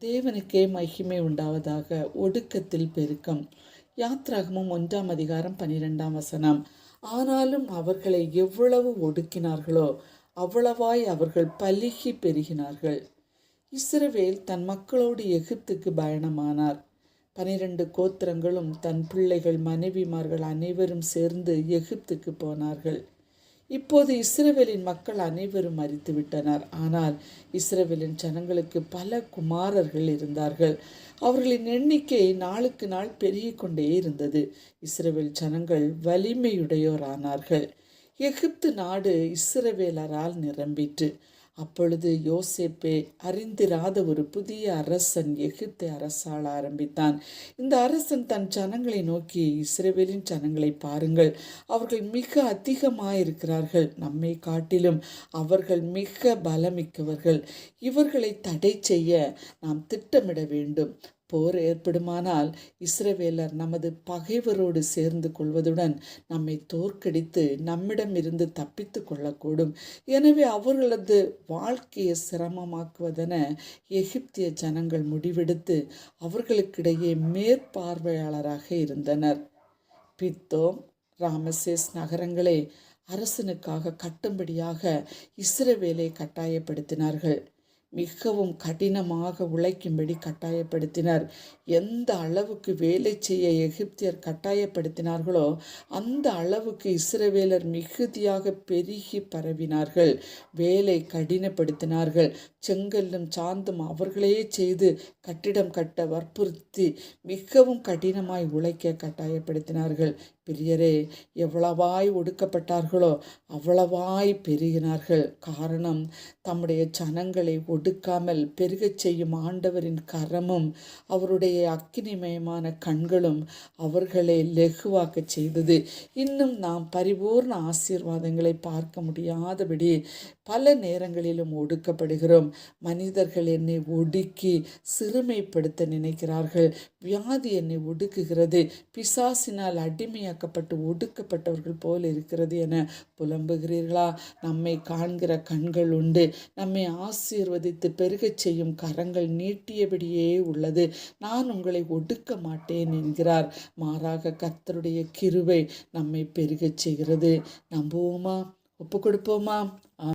தேவனுக்கே மகிமை உண்டாவதாக ஒடுக்கத்தில் பெருக்கம். யாத்ராகமும் ஒன்றாம் அதிகாரம் பனிரெண்டாம் வசனம். ஆனாலும் அவர்களை எவ்வளவு ஒடுக்கினார்களோ அவ்வளவாய் அவர்கள் பலுகி பெருகினார்கள். இஸ்ரவேல் தன் மக்களோடு எகிப்துக்கு பயணமானார். பனிரெண்டு கோத்திரங்களும் தன் பிள்ளைகள் மனைவிமார்கள் அனைவரும் சேர்ந்து எகிப்துக்கு போனார்கள். இப்போது இஸ்ரேவேலின் மக்கள் அனைவரும் மறித்துவிட்டனர் ஆனால் இஸ்ரேவேலின் ஜனங்களுக்கு பல குமாரர்கள் இருந்தார்கள். அவர்களின் எண்ணிக்கை நாளுக்கு நாள் பெருகிக் கொண்டே இருந்தது. இஸ்ரேவேல் ஜனங்கள் வலிமையுடையோரானார்கள். எகிப்து நாடு இஸ்ரவேலரால் நிரம்பிற்று. அப்பொழுது யோசேப்பே அறிந்திராத ஒரு புதிய அரசன் எகிப்தை அரசாள ஆரம்பித்தான். இந்த அரசன் தன் ஜனங்களை நோக்கி இஸ்ரேவேலின் ஜனங்களை பாருங்கள். அவர்கள் மிக அதிகமாயிருக்கிறார்கள் நம்மை காட்டிலும். அவர்கள் மிக பலமிக்கவர்கள். இவர்களை தடை செய்ய நாம் திட்டமிட வேண்டும். போர் ஏற்படுமானால் இஸ்ரவேலர் நமது பகைவரோடு சேர்ந்து கொள்வதுடன் நம்மை தோற்கடித்து நம்மிடமிருந்து தப்பித்து கொள்ளக்கூடும். எனவே அவர்களது வாழ்க்கையை சிரமமாக்குவதென எகிப்திய ஜனங்கள் முடிவெடுத்து அவர்களுக்கிடையே மேற்பார்வையாளராக இருந்தனர். பித்தோம் ராமசேஸ் நகரங்களை அரசனுக்காக கட்டும்படியாக இஸ்ரவேலை கட்டாயப்படுத்தினார்கள். மிகவும் கடினமாக உழைக்கும்படி கட்டாயப்படுத்தினார். எந்த அளவுக்கு வேலை செய்ய எகிப்தியர் கட்டாயப்படுத்தினார்களோ அந்த அளவுக்கு இஸ்ரவேலர் மிகுதியாக பெருகி பரவினார்கள். வேலை கடினப்படுத்தினார்கள். செங்கல்லும் சாந்தும் அவர்களே செய்து கட்டிடம் கட்ட வற்புறுத்தி மிகவும் கடினமாய் உழைக்க கட்டாயப்படுத்தினார்கள். பிரியரே எவ்வளவாய் ஒடுக்கப்பட்டார்களோ அவ்வளவாய் பெருகினார்கள். காரணம் தம்முடைய ஜனங்களை ஒடுக்காமல் பெருகச் செய்யும் ஆண்டவரின் கரமும் அவருடைய அக்கினிமயமான கண்களும் அவர்களை லெகுவாக்கச் செய்தது. இன்னும் நாம் பரிபூர்ண ஆசீர்வாதங்களை பார்க்க முடியாதபடி பல நேரங்களிலும் ஒடுக்கப்படுகிறோம். மனிதர்கள் என்னை ஒடுக்கி சிறுமைப்படுத்த நினைக்கிறார்கள். வியாதி என்னை ஒடுக்குகிறது. பிசாசினால் அடிமையாக்கப்பட்டு ஒடுக்கப்பட்டவர்கள் போல் இருக்கிறது என புலம்புகிறீர்களா? நம்மை காண்கிற கண்கள் உண்டு. நம்மை ஆசீர்வதித்து பெருகச் செய்யும் கரங்கள் நீட்டியபடியே உள்ளது. நான் உங்களை ஒடுக்க மாட்டேன் என்கிறார். மாறாக கர்த்தருடைய கிருவை நம்மை பெருகச் செய்கிறது. நம்புவோமா? ஒப்பு கொடுப்போமா